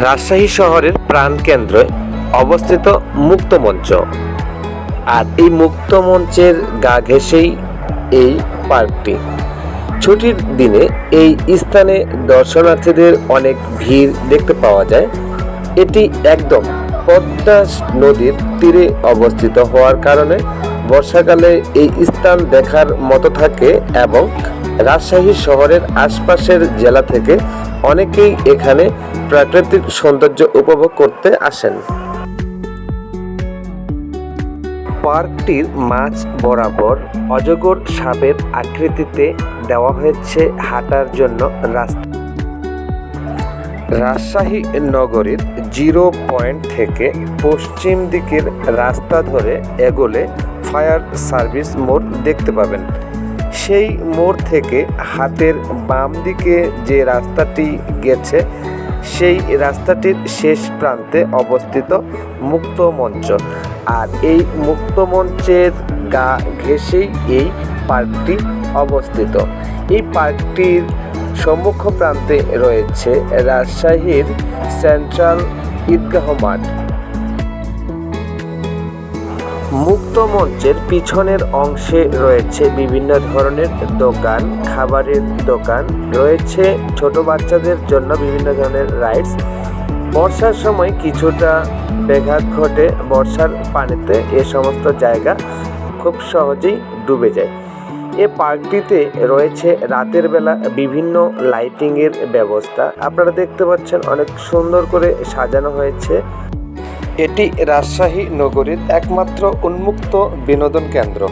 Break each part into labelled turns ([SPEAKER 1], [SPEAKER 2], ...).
[SPEAKER 1] রাজশাহী শহরের প্রাণকেন্দ্রে অবস্থিত মুক্তমঞ্চ। আর এই মুক্তমঞ্চের গা ঘেঁষেই এই পার্কটি। ছুটির দিনে এই স্থানে দর্শনার্থীদের অনেক ভিড় দেখতে পাওয়া যায়। এটি একদম পদ্মা নদীর তীরে অবস্থিত হওয়ার কারণে বর্ষাকালে এই স্থান দেখার মতো থাকে এবং রাজশাহী শহরের আশপাশের জেলা থেকে অনেকেই এখানে প্রাকৃতিক সৌন্দর্য উপভোগ করতে আসেন। পার্কটির মাঝ বরাবর অজগর সাপের আকৃতিতে দেওয়া হয়েছে হাঁটার জন্য রাস্তা। রাজশাহী নগরীর জিরো পয়েন্ট থেকে পশ্চিম দিকের রাস্তা ধরে এগোলে ফায়ার সার্ভিস মোড় দেখতে পাবেন। সেই মোড় থেকে হাতের বাম দিকে যে রাস্তাটি গেছে, সেই রাস্তাটির শেষ প্রান্তে অবস্থিত মুক্ত মঞ্চ। আর এই মুক্ত মঞ্চের গা ঘেঁষেই এই পার্কটি অবস্থিত। এই পার্কটির সম্মুখ প্রান্তে রয়েছে রাজশাহীর সেন্ট্রাল ঈদগাহ মাঠ। মুক্ত মঞ্চের পিছনের অংশে রয়েছে বিভিন্ন ধরনের দোকান, খাবারের দোকান, রয়েছে ছোট বাচ্চাদের জন্য বিভিন্ন ধরনের রাইডস বর্ষার সময় কিছুটা ব্যাঘাত ঘটে বর্ষার পানিতে, এ সমস্ত জায়গা খুব সহজেই ডুবে যায়। এ পার্কটিতে রয়েছে রাতের বেলা বিভিন্ন লাইটিংয়ের ব্যবস্থা। আপনারা দেখতে পাচ্ছেন অনেক সুন্দর করে সাজানো হয়েছে। এটি রাজশাহী নগরীর একমাত্র উন্মুক্ত বিনোদন কেন্দ্র।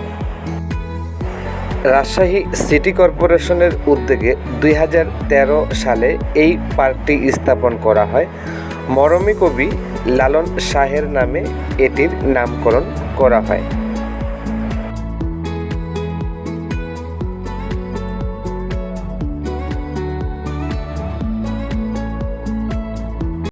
[SPEAKER 1] রাজশাহী সিটি কর্পোরেশনের উদ্যোগে দুই হাজার তেরো সালে এই পার্কটি স্থাপন করা হয়। মরমী কবি লালন শাহের নামে এটির নামকরণ করা হয়।